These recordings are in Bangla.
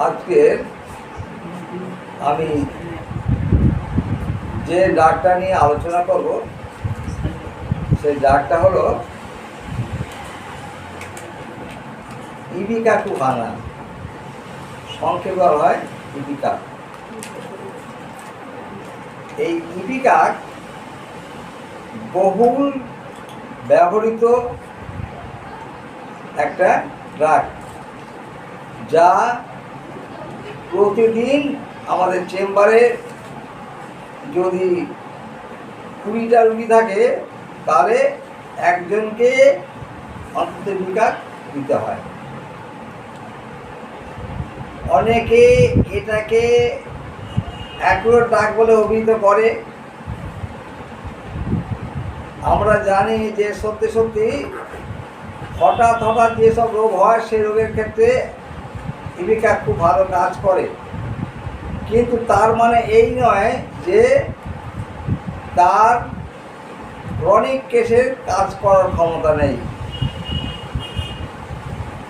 আজকে আমি যে ডাকটা নিয়ে আলোচনা করব, সেই ডাকটা হলো ইবিকা টু ভাঙা সংক্ষেপে বলা হয় ইবিকা এই ইবিকা বহুল ব্যবহৃত একটা ড্রাগ যা প্রতিদিন আমাদের চেম্বারে যদি কুড়িটা রুগী থাকে, তাহলে একজনকে অন্তত দিতে হয়। অনেকে এটাকে অ্যাকুরেট ডাক বলে অভিহিত করে। আমরা জানি যে সত্যি সত্যি হঠাৎ হঠাৎ যেসব রোগ হয়, সেই রোগের ক্ষেত্রে ইবিকা খুব ভালো কাজ করে। কিন্তু তার মানে এই নয় যে তার ক্রনিক কেসের কাজ করার ক্ষমতা নেই।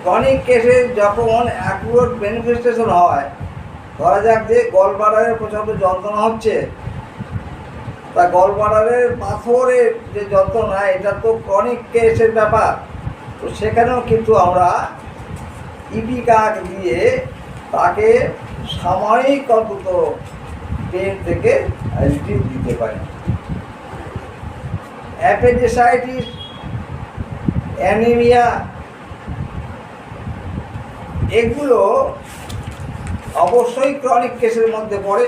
ক্রনিক কেসের যখন অ্যাকুরেট ম্যানিফেস্টেশন হয়, ধরা যাক যে গলবাডারের প্রচণ্ড যন্ত্রণা হচ্ছে, তা গলবাডারের পাথরের যে যন্ত্রণা, এটা তো ক্রনিক কেসের ব্যাপার। তো সেখানেও কিন্তু আমরা ইপিকাক দিয়ে তাকে সাময়িক অন্তত পেন থেকে রিলিফ দিতে পারে। অ্যাপেন্ডিসাইটিস, অ্যানিমিয়া, এগুলো অবশ্যই ক্রনিক কেসের মধ্যে পড়ে।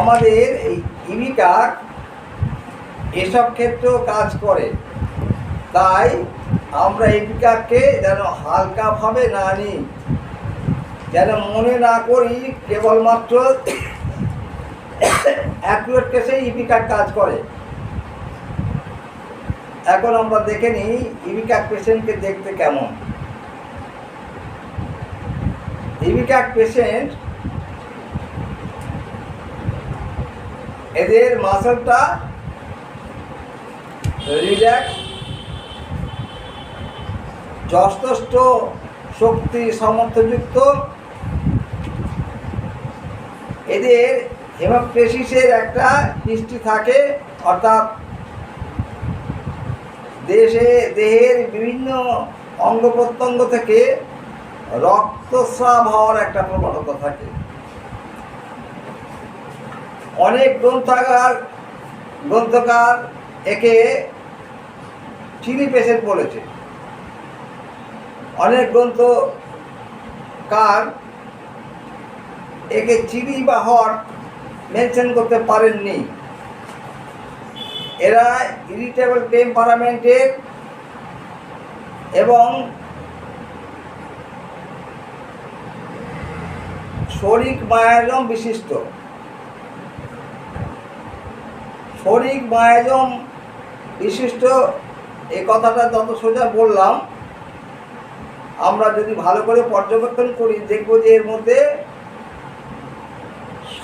আমাদের এই ইবিকার এসব ক্ষেত্রেও কাজ করে। তাই আমরা ইবিকাকে যেন হালকাভাবে না নিই, যেন মনে না করি কেবলমাত্র অ্যাকুরেট কেসে ইবিকার কাজ করে। এখন আমরা দেখে নিই ইবিকার পেশেন্টকে দেখতে কেমন। ইবিকার পেশেন্ট এদের মাসলটা রিল্যাক্স যথেষ্ট শক্তি সামর্থ্যযুক্ত। এদের হেমাপ্রেসিসের একটা হিস্ট্রি থাকে, অর্থাৎ দেশে, দেহের বিভিন্ন অঙ্গ প্রত্যঙ্গ থেকে রক্তস্রাব হওয়ার একটা প্রবণতা থাকে। অনেক গ্রন্থাগার, গ্রন্থকার একে চিনি পেশেন্ট বলেছে। অনেক গ্রন্থকার একে চিনি বা হট মেনশন করতে পারেননি। এরা ইরিটেবল টেম্পারামেন্টের এবং শরিক মায়াজম বিশিষ্ট। শরিক মায়াজম বিশিষ্ট এই কথাটা যত সোজা বললাম আমরা যদি ভালো করে পর্যবেক্ষণ করি, দেখব যে এর মধ্যে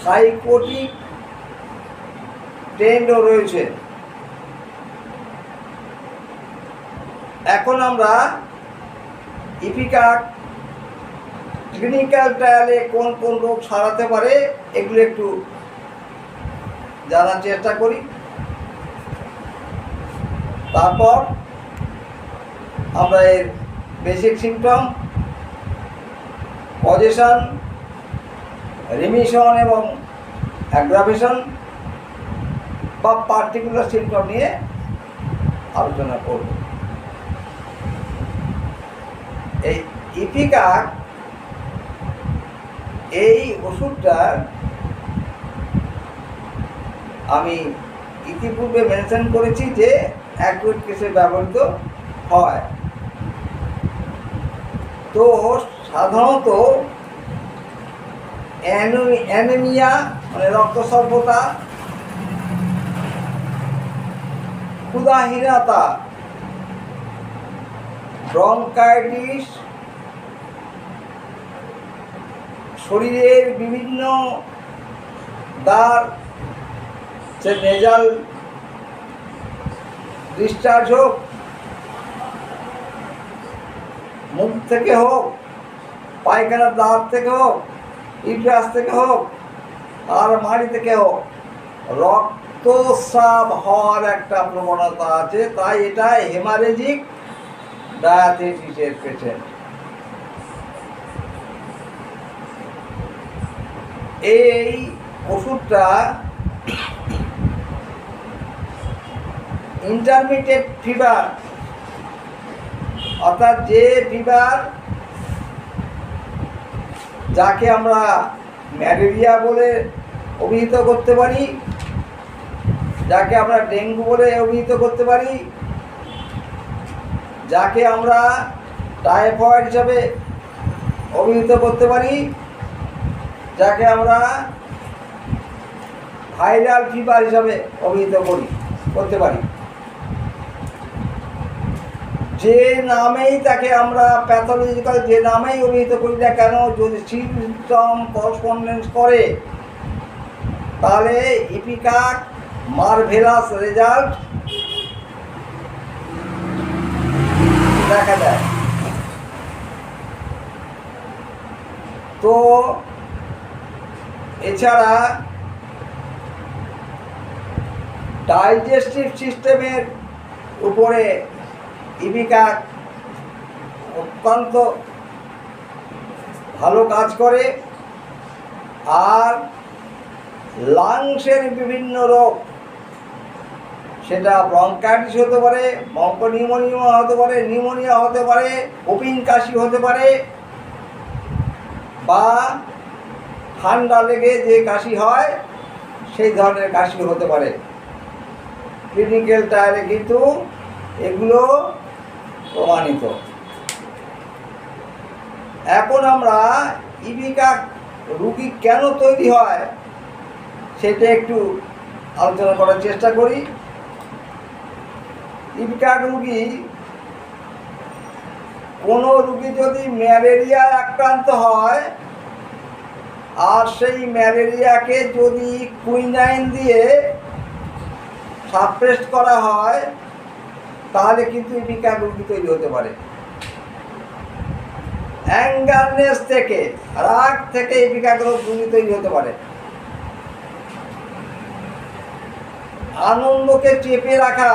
সাইকোটিক ট্রেন্ডও রয়েছে। এখন আমরা ইপিকার ক্লিনিক্যাল ট্রায়ালে কোন কোন রোগ সারাতে পারে, এগুলো একটু জানার চেষ্টা করি। তারপর আমরা এর বেসিক সিমটম পজিশন রিমিশন এবং অ্যাগ্রাভেশন বা পার্টিকুলার সিমটম নিয়ে আলোচনা করব। এই ইপিকা, এই ওষুধটার আমি ইতিপূর্বে মেনশন করেছি যে অ্যাকুইট কেসে ব্যবহৃত হয়। তো সাধারণত অ্যানেমিয়া মানে রক্তস্বল্পতা ক্ষুদাহীনতা ব্রঙ্কাইটিস শরীরের বিভিন্ন দ্বার সে নেজাল ডিসচার্জ হোক মুখ থেকে হোক, পায়খানার দাঁত থেকে হোক ইউট্রাস থেকে হোক, আর মাড়ি থেকে হোক, রক্তস্রাব হওয়ার একটা প্রবণতা আছে, তাই এটা হেমারেজিক ডায়াবেটিসের পেশেন্ট। এই ওষুধটা ইন্টারমিডিয়েট ফিভার অর্থাৎ যে ফিভার যাকে আমরা ম্যালেরিয়া বলে অভিহিত করতে পারি, যাকে আমরা ডেঙ্গু বলে অভিহিত করতে পারি, যাকে আমরা টাইফয়েড হিসাবে অভিহিত করতে পারি, যাকে আমরা ভাইরাল ফিভার হিসাবে অভিহিত করি, করতে পারি। যে নামেই তাকে আমরা প্যাথোলজিক্যাল যে নামেই অভিহিত করি না কেন, যদি সিমটম করসপন্ডেন্স করে, তাহলে ইপিকাক মার্ভেলাস রেজাল্ট দেখা যায়। তো এছাড়া ডাইজেস্টিভ সিস্টেমের উপরে ইবিকা অত্যন্ত ভালো কাজ করে আর লাংসের বিভিন্ন রোগ, সেটা ব্রঙ্কাইটিস হতে পারে বঙ্ক নিউমোনিয়া হতে পারে, নিউমোনিয়া হতে পারে, ওপিন কাশি হতে পারে, বা ঠান্ডা লেগে যে কাশি হয়, সেই ধরনের কাশি হতে পারে। ক্লিনিক্যাল টায়ারে কিন্তু এগুলো প্রমাণিত। এখন আমরা ইবিকা রুগী কেন তৈরি হয়, সেটা একটু আলোচনা করার চেষ্টা করি। ইবিকা রুগী কোনো রুগী যদি ম্যালেরিয়া আক্রান্ত হয়, আর সেই ম্যালেরিয়াকে যদি কুইনাইন দিয়ে সাপ্রেস্ট করা হয় তাহলে কিন্তু ইপিকা রোগী তৈরি হতে পারে। অ্যাঙ্গারনেস থেকে, রাগ থেকে ইপিকা রোগী তৈরি হতে পারে। আনন্দকে চেপে রাখা,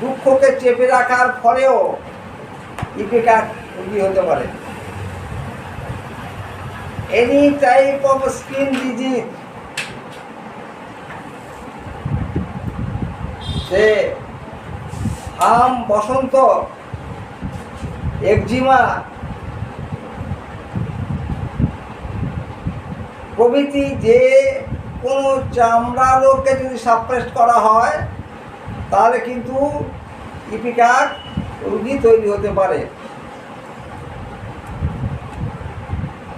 দুঃখকে চেপে রাখার ফলেও ইপিকা রোগী হতে পারে। Any type of skin disease সে হাম বসন্ত, একজিমা, প্রভৃতি যে কোনো চামড়া রোগকে যদি সাপ্রেস্ট করা হয়, তাহলে কিন্তু ইপিকার রুগী তৈরি হতে পারে।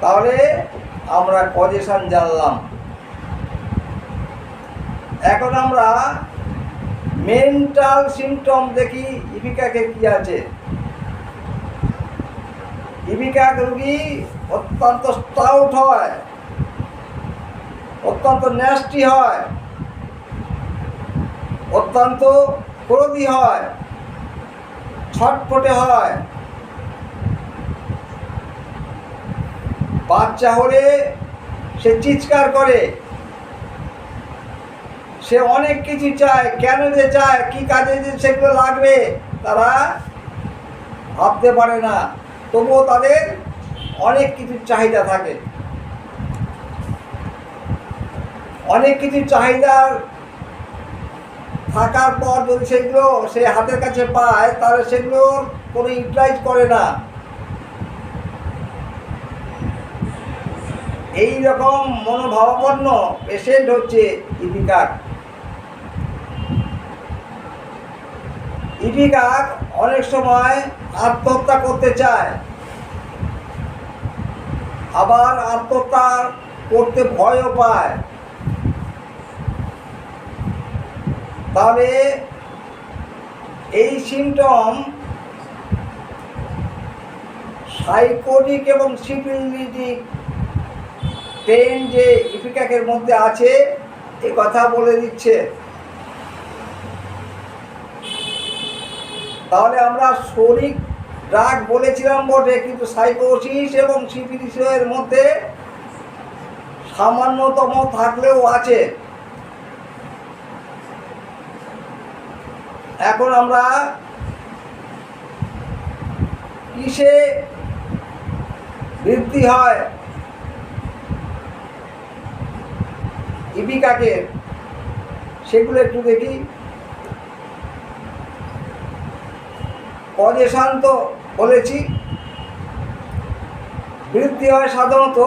তাহলে আমরা কজেশন জানলাম। এখন আমরা মেন্টাল সিমটম দেখি ইপিকাকে কি আছে? ইপিকা রুগী অত্যন্ত স্টাউট হয়, অত্যন্ত ন্যাস্টি হয়, অত্যন্ত ক্রোধী হয়, ছটফটে হয়। বাচ্চা হলে সে চিৎকার করে। সে অনেক কিছু চায়, কেন যে চায়, কি কাজে যে সেগুলো লাগবে, তারা ভাবতে পারে না। তবুও তাদের অনেক কিছু চাহিদা থাকে। অনেক কিছু চাহিদার থাকার পর যদি সেগুলো সে হাতের কাছে পায়, তাহলে সেগুলো কোনো ইউটিলাইজ করে না। এই রকম মনোভাবাপন্ন পেশেন্ট হচ্ছে ইপিকার। ইপিকার অনেক সময় আত্মহত্যা করতে চায়। আবার আত্মহত্যা করতে ভয়ও পায়। তাহলে এই সিমটম সাইকোটিক এবং সিপিলিটিক পেন যে ইপিকাকের মধ্যে আছে, এ কথা বলে দিচ্ছে। তাহলে আমরা শরিক ড্রাগ বলেছিলাম বটে, কিন্তু সাইকোসিস এবং সিপিডিসের মধ্যে সামান্যতম থাকলেও আছে। এখন আমরা কিসে বৃদ্ধি হয়? ইপিকাকে সেগুলো একটু দেখি। কজেশান তো বলেছি। বৃদ্ধি হয় সাধারণত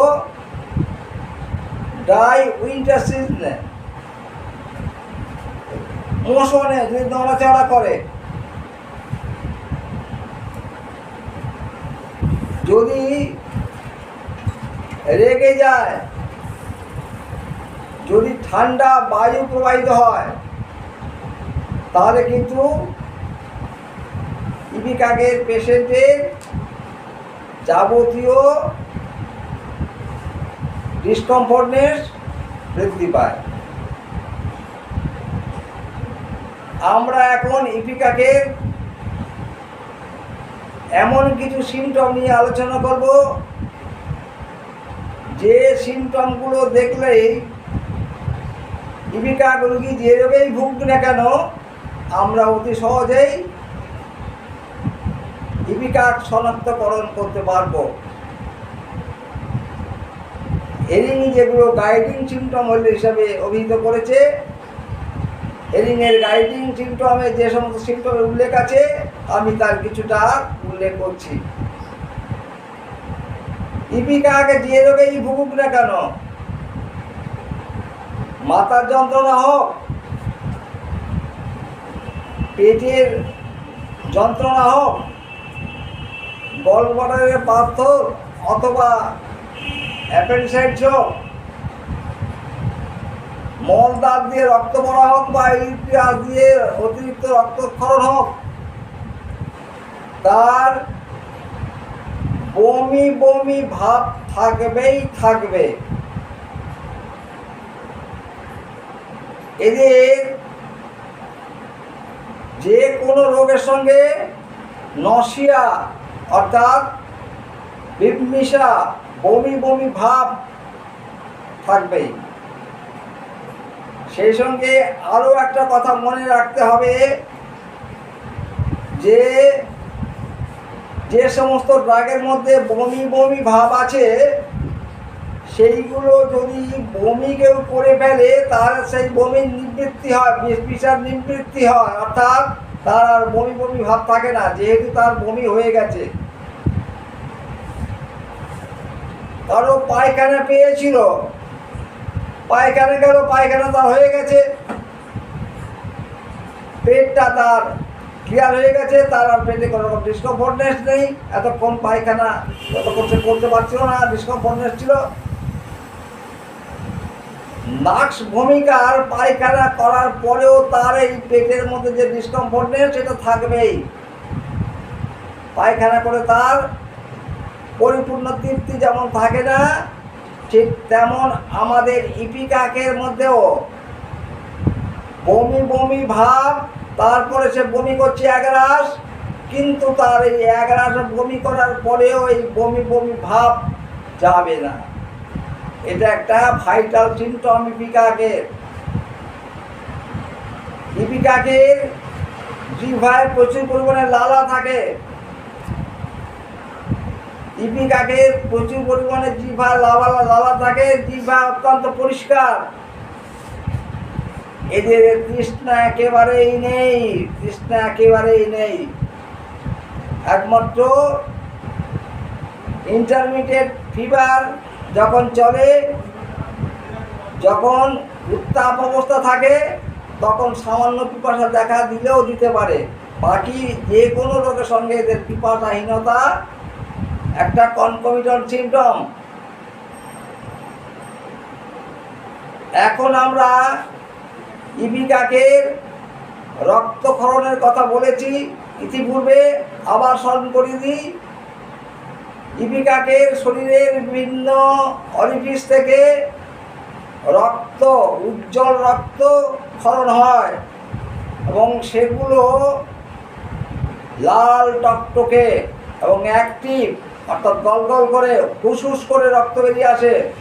ডাই উইন্টার সিজনে মৌসুমে যদি নড়াচড়া করে। যদি রেগে যায়, যদি ঠান্ডা বায়ু প্রবাহিত হয়, তাহলে কিন্তু ইপিকাগের পেশেন্টের যাবতীয় ডিসকমফর্টনেস বৃদ্ধি পায়। আমরা এখন ইপিকাকে এমন কিছু সিমটম নিয়ে আলোচনা করব, যে সিমটমগুলো দেখলেই ইপিকা রোগী যে রোগেই ভুগ না কেন, আমরা অতি সহজেই ইপিকা শনাক্তকরণ করতে পারব। এরিং যেগুলো গাইডিং সিমটম হল হিসাবে অভিহিত করেছে এরিংয়ের গাইডিং সিমটমে যে সমস্ত সিমটমের উল্লেখ আছে, আমি তার কিছুটা উল্লেখ করছি। ইপিকা আগে যে রোগেই ভুগুক না কেন? মাথার যন্ত্রণা হোক, পেটের যন্ত্রণা হোক গলব্লাডারের পাথর অথবা অ্যাপেন্ডিসাইটিস হোক মল দাগ দিয়ে রক্ত পড়া হোক বা ইউরিয়া দিয়ে অতিরিক্ত রক্তক্ষরণ হোক, তার বমি বমি ভাব থাকবেই থাকবে। এদের যে কোনো রোগের সঙ্গে নসিয়া অর্থাৎ বিমিশা বমি বমি ভাব থাকবেই। সেই সঙ্গে আরও একটা কথা মনে রাখতে হবে যে যে সমস্ত ড্রাগের মধ্যে বমি বমি ভাব আছে, সেইগুলো যদি বমি কেউ করে ফেলে, তার সেই বমির নিবৃত্তি হয় বিষার নিবৃত্তি হয়, অর্থাৎ তার আর বমি বমি ভাব থাকে না, যেহেতু তার বমি হয়ে গেছে। কারও পায়খানা পেয়েছিল। পায়খানা গেল পায়খানা তার হয়ে গেছে। পেটটা তার ক্লিয়ার হয়ে গেছে, তার আর পেটে কোনো রকম ডিসকমফর্টনেস নেই। এতক্ষণ পায়খানা যতক্ষণ সে করতে পারছিল না ডিসকমফর্টনেস ছিল। নাক্স ভূমিকার পায়খানা করার পরেও তার এই পেটের মধ্যে যে ডিসকমফর্টনেস সেটা থাকবেই। পায়খানা করে তার পরিপূর্ণ তৃপ্তি যেমন থাকে না, ঠিক তেমন আমাদের ইপিকাকের মধ্যেও। বমি বমি ভাব, তারপরে সে বমি করছে একরাস কিন্তু তার এই একরাস বমি করার পরেও এই বমি বমি ভাব যাবে না। এটা একটা ভাইটাল সিমটম ইপিকাকের ইপিকাকের জিভায় প্রচুর পরিমাণে লালা থাকে। ইপিকাকে প্রচুর পরিমাণে জিভা, লাভা লালা থাকে, জিভা অত্যন্ত পরিষ্কার। এদের তৃষ্ণা একেবারেই নেই, তৃষ্ণা একেবারেই নেই। একমাত্র ইন্টারমিডিয়েট ফিভার যখন চলে, যখন উত্তাপ অবস্থা থাকে, তখন সামান্য পিপাসা দেখা দিলেও দিতে পারে। বাকি যে কোনো রোগের সঙ্গে এদের পিপাসাহীনতা একটা কনকমিটন সিমটম এখন আমরা ইবিকাকের রক্তক্ষরণের কথা বলেছি, ইতিপূর্বে আবার স্মরণ করিয়ে দিই। ইপিকাকের শরীরের বিভিন্ন অরিফিস থেকে রক্ত, উজ্জ্বল রক্ত ক্ষরণ হয় এবং সেগুলো লাল টকটকে এবং অ্যাক্টিভ অর্থাৎ গল গল করে হুসহুস করে রক্ত বেরিয়ে আসে।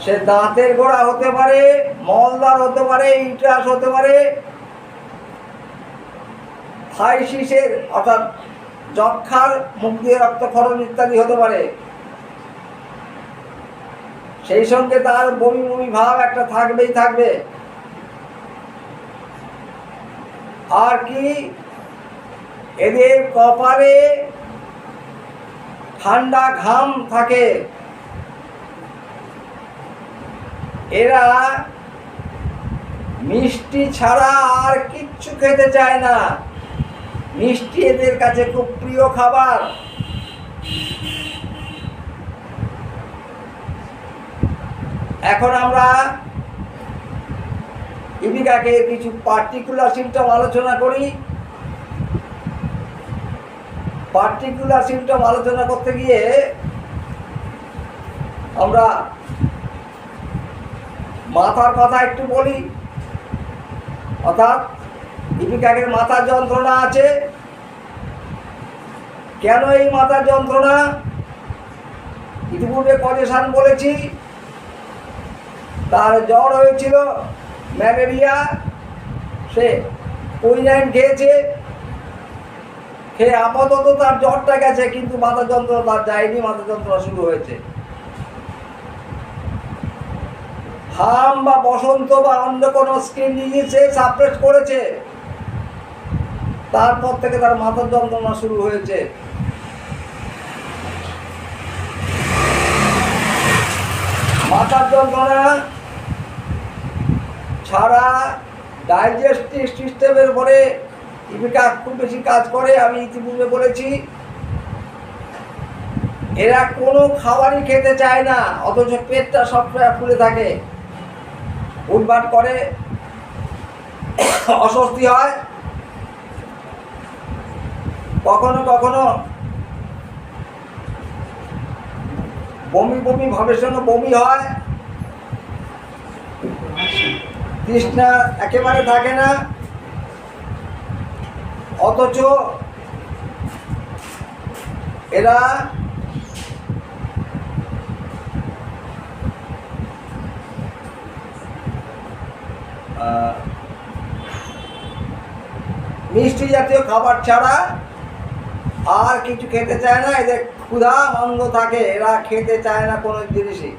সে দাঁতের গোড়া হতে পারে মলদার হতে পারে ইটাস হতে পারে। থাইসিসের অর্থাৎ যক্ষার মুখ দিয়ে রক্তক্ষরণ ইত্যাদি হতে পারে। সেই সঙ্গে তার বমি বমি ভাব একটা থাকবেই থাকবে। আর কি? এদের কপালে ঠান্ডা ঘাম থাকে। এরা মিষ্টি ছাড়া আর কিচ্ছু খেতে চায় না। মিষ্টি এদের কাছে খুব প্রিয় খাবার। এখন আমরা ইবিকাকে কিছু পার্টিকুলার সিমটম আলোচনা করি। পার্টিকুলার সিমটম আলোচনা করতে গিয়ে আমরা মাথার কথা একটু বলি। অর্থাৎ দীপিকাকের মাথার যন্ত্রণা আছে। কেন এই মাথার যন্ত্রণা? ইতিপূর্বে কজেশান বলেছি, তার জ্বর হয়েছিল, ম্যালেরিয়া, সে কুইনাইন খেয়েছে। খেয়ে আপাতত তার জ্বরটা গেছে, কিন্তু মাথা যন্ত্রণা তার যায়নি, মাথা যন্ত্রণা শুরু হয়েছে। হাম বা বসন্ত বা অন্য কোনো স্কিন সে সাপ্রেস করেছে। তারপর থেকে তার মাথার যন্ত্রণা শুরু হয়েছে। মাথার যন্ত্রণা ছাড়া ডাইজেস্টিভ সিস্টেমের উপরে ইপিকা খুব বেশি কাজ করে, আমি ইতিপূর্বে বলেছি, এরা কোনো খাবারই খেতে চায় না, অথচ পেটটা সবসময় ফুলে থাকে। উঠবাট করে, অস্বস্তি হয়। কখনো কখনো বমি বমি, ভাবের সঙ্গে বমি হয়। তৃষ্ণা একেবারে থাকে না। অথচ এরা মিষ্টি জাতীয় খাবার ছাড়া আর কিছু খেতে চায় না। এদের ক্ষুধা মন্দ থাকে, এরা খেতে চায় না কোনো জিনিসই।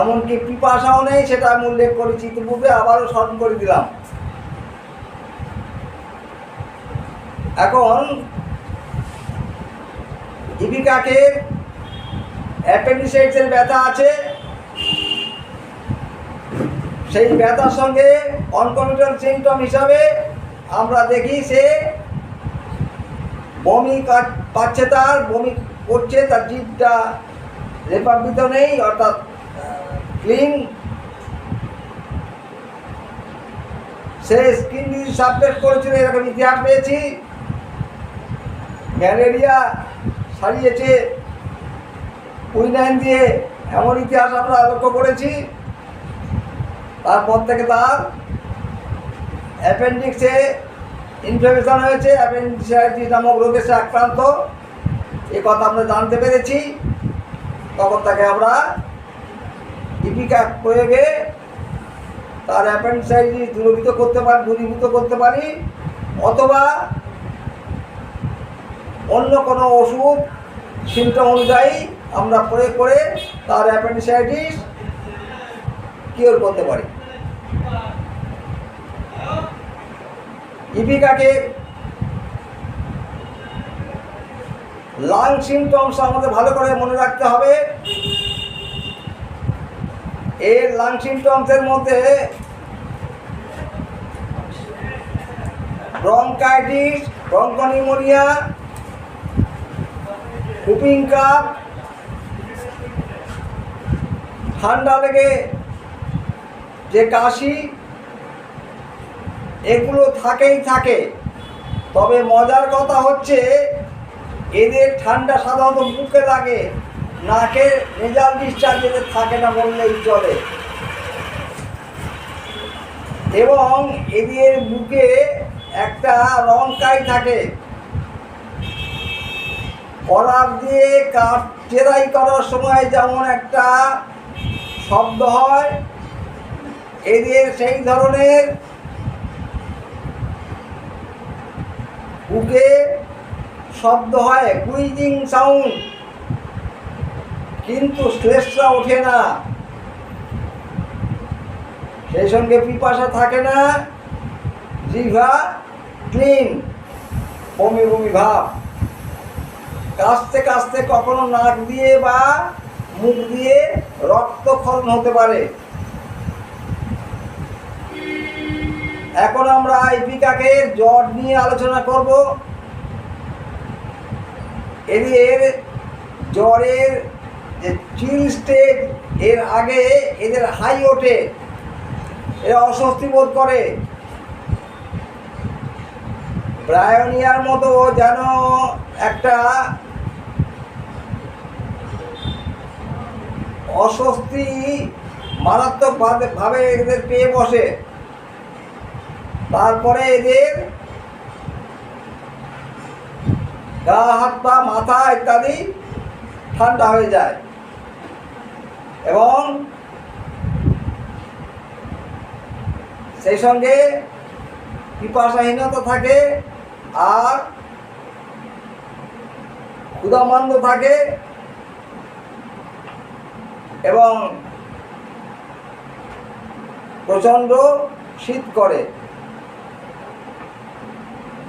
এমনকি পিপাসাও নেই, সেটা আমি উল্লেখ করেছি ইতিপূর্বে, আবারও স্মরণ করে দিলাম। এখন দীপিকাকে অ্যাপেন্ডিসাইটসের ব্যথা আছে। সেই ব্যথার সঙ্গে অনকমিটন সিমটম হিসাবে আমরা দেখি সে বমি পাচ্ছে তার, বমি করছে, তার জিভটা রেপাবিত নেই, অর্থাৎ ক্লিন। সে স্কিন সাবজেক্ট করেছিল, এরকম ইতিহাস পেয়েছি। ম্যালেরিয়া সারিয়েছে। কুইনাইন দিয়ে এমন ইতিহাস আমরা লক্ষ্য করেছি। তারপর থেকে তার অ্যাপেন্ডিক্সে ইনফ্লামেশন হয়েছে। অ্যাপেন্ডিসাইটিস নামক রোগের সে আক্রান্ত। এ কথা আমরা জানতে পেরেছি। তখন তাকে আমরা দীপিকা প্রয়োগে তার অ্যাপেন্ডিসাইটিস দূরীভূত করতে পারি, দূরীভূত করতে পারি। অথবা অন্য কোনো ওষুধ সিমটম অনুযায়ী আমরা প্রয়োগ করে তার অ্যাপেন্ডিসাইটিস কিওর করতে পারি। ইপিকাকে লাং সিমটমস আমাদের ভালো করে মনে রাখতে হবে। এর লাং সিমটমসের মধ্যে ব্রঙ্কাইটিস ব্রঙ্কনিউমোনিয়া হুপিং ঠান্ডা লেগে যে কাশি, এগুলো থাকেই থাকে। তবে মজার কথা হচ্ছে, এদের ঠান্ডা সাধারণত বুকে লাগে, নাকে নেজাল ডিসচার্জ এদের থাকে না বললেই চলে। এবং এদের বুকে একটা রংকাই থাকে। কলার দিয়ে কাঠ চেরাই করার সময় যেমন একটা শব্দ হয় এদের সেই ধরনের বুকে শব্দ হয়, কুইজিং সাউন্ড। কিন্তু শ্লেষটা ওঠে না। সেই সঙ্গে পিপাসা থাকে না। জিভা ক্লিন, বমি বমি ভাব। কাশতে কাশতে কখনো নাক দিয়ে বা মুখ দিয়ে রক্তক্ষরণ হতে পারে। এখন আমরা ইপিকাকে জ্বর নিয়ে আলোচনা করব। এদের জ্বরের যে চিল স্টেজ, এর আগে এদের হাই ওঠে। এরা অস্বস্তি বোধ করে। ব্রায়নিয়ার মতো যেন একটা অস্বস্তি মারাত্মক ভাবে- ভাবে এদের পেয়ে বসে। তারপরে এদের গা, হাত, পা, মাথা ইত্যাদি ঠান্ডা হয়ে যায়। এবং সেই সঙ্গে পিপাসাহীনতা থাকে আর ক্ষুদামান্দ থাকে এবং প্রচণ্ড শীত করে।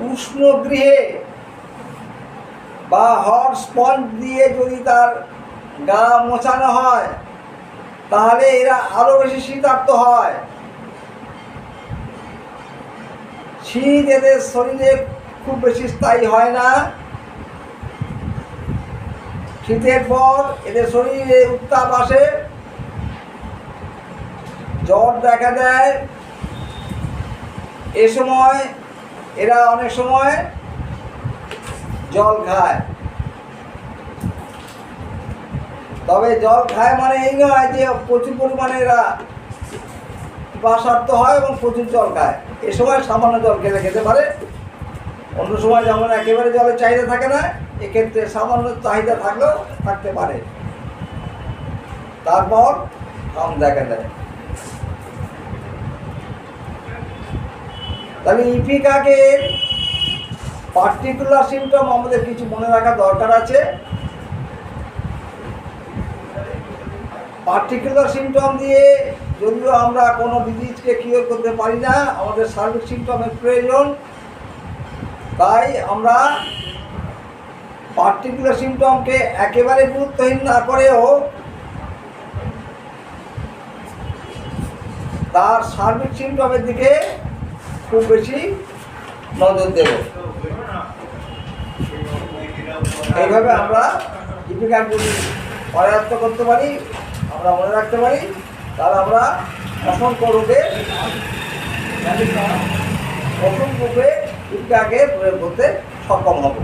উষ্ণ গৃহে বা হট স্পঞ্জ দিয়ে যদি তার গা মোছানো হয়, তাহলে এরা আরও বেশি শীতার্ত হয়। শীত এদের শরীরে খুব বেশি স্থায়ী হয় না। শীতের পর এদের শরীরে উত্তাপ আসে। জ্বর দেখা দেয়। এ সময়, এরা অনেক সময় জল খায়। তবে জল খায় মানে এই নয় যে প্রচুর পরিমাণে এরা বাসার্থ হয় এবং প্রচুর জল খায়। এ সময় সামান্য জল খেলে খেতে পারে। অন্য সময় যেমন একেবারে জলের চাহিদা থাকে না এক্ষেত্রে সামান্য চাহিদা থাকলেও থাকতে পারে। তারপর কম দেখা দেয় তাহলে ইপিকাকে পার্টিকুলার সিমটম আমাদের কিছু মনে রাখা দরকার আছে। পার্টিকুলার সিমটম দিয়ে যদিও আমরা কোনো ডিজিজকে কিওর করতে পারি না, আমাদের সার্বিক সিমটমের প্রয়োজন। তাই আমরা পার্টিকুলার সিমটমকে একেবারে গুরুত্বহীন না করেও তার সার্বিক সিমটমের দিকে খুব বেশি নজর দেব। এইভাবে আমরা জীবিকাগুলি পর্যাপ্ত করতে পারি, আমরা মনে রাখতে পারি, তাহলে আমরা অসংখ্য রোগে অসংখ্য রূপে জীবিকাকে প্রয়োগ করতে সক্ষম হব।